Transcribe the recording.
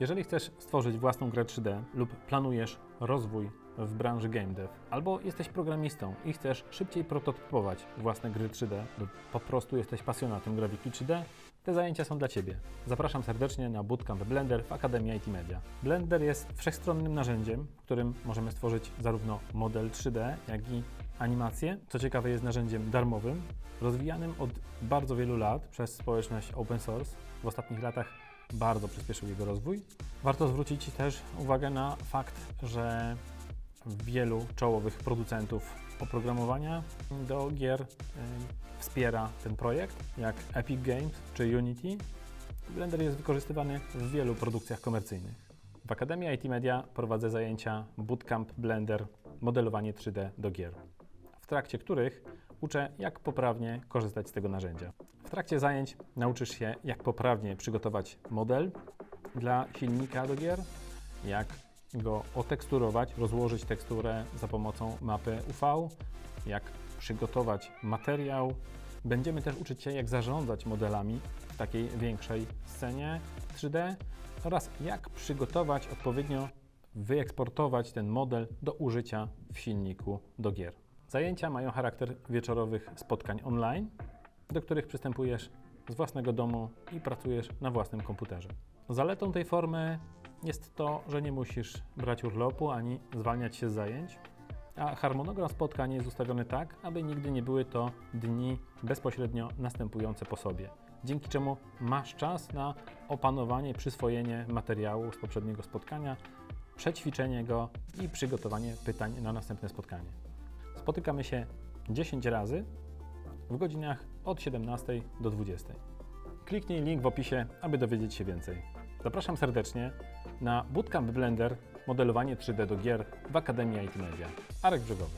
Jeżeli chcesz stworzyć własną grę 3D lub planujesz rozwój w branży game dev, albo jesteś programistą i chcesz szybciej prototypować własne gry 3D lub po prostu jesteś pasjonatem grafiki 3D, te zajęcia są dla Ciebie. Zapraszam serdecznie na Bootcamp Blender w Akademii IT Media. Blender jest wszechstronnym narzędziem, w którym możemy stworzyć zarówno model 3D, jak i animację. Co ciekawe, jest narzędziem darmowym, rozwijanym od bardzo wielu lat przez społeczność open source. W ostatnich latach bardzo przyspieszył jego rozwój. Warto zwrócić też uwagę na fakt, że wielu czołowych producentów oprogramowania do gier y, wspiera ten projekt, jak Epic Games czy Unity. Blender jest wykorzystywany w wielu produkcjach komercyjnych. W Akademii IT Media prowadzę zajęcia Bootcamp Blender modelowanie 3D do gier, w trakcie których uczę, jak poprawnie korzystać z tego narzędzia. W trakcie zajęć nauczysz się, jak poprawnie przygotować model dla silnika do gier, jak go oteksturować, rozłożyć teksturę za pomocą mapy UV, jak przygotować materiał. Będziemy też uczyć się, jak zarządzać modelami w takiej większej scenie 3D oraz jak przygotować odpowiednio, wyeksportować ten model do użycia w silniku do gier. Zajęcia mają charakter wieczorowych spotkań online, do których przystępujesz z własnego domu i pracujesz na własnym komputerze. Zaletą tej formy jest to, że nie musisz brać urlopu ani zwalniać się z zajęć, a harmonogram spotkań jest ustawiony tak, aby nigdy nie były to dni bezpośrednio następujące po sobie. Dzięki czemu masz czas na opanowanie, przyswojenie materiału z poprzedniego spotkania, przećwiczenie go i przygotowanie pytań na następne spotkanie. Spotykamy się 10 razy w godzinach od 17 do 20. Kliknij link w opisie, aby dowiedzieć się więcej. Zapraszam serdecznie na Bootcamp Blender modelowanie 3D do gier w Akademii IT Media. Arek Brzegowy.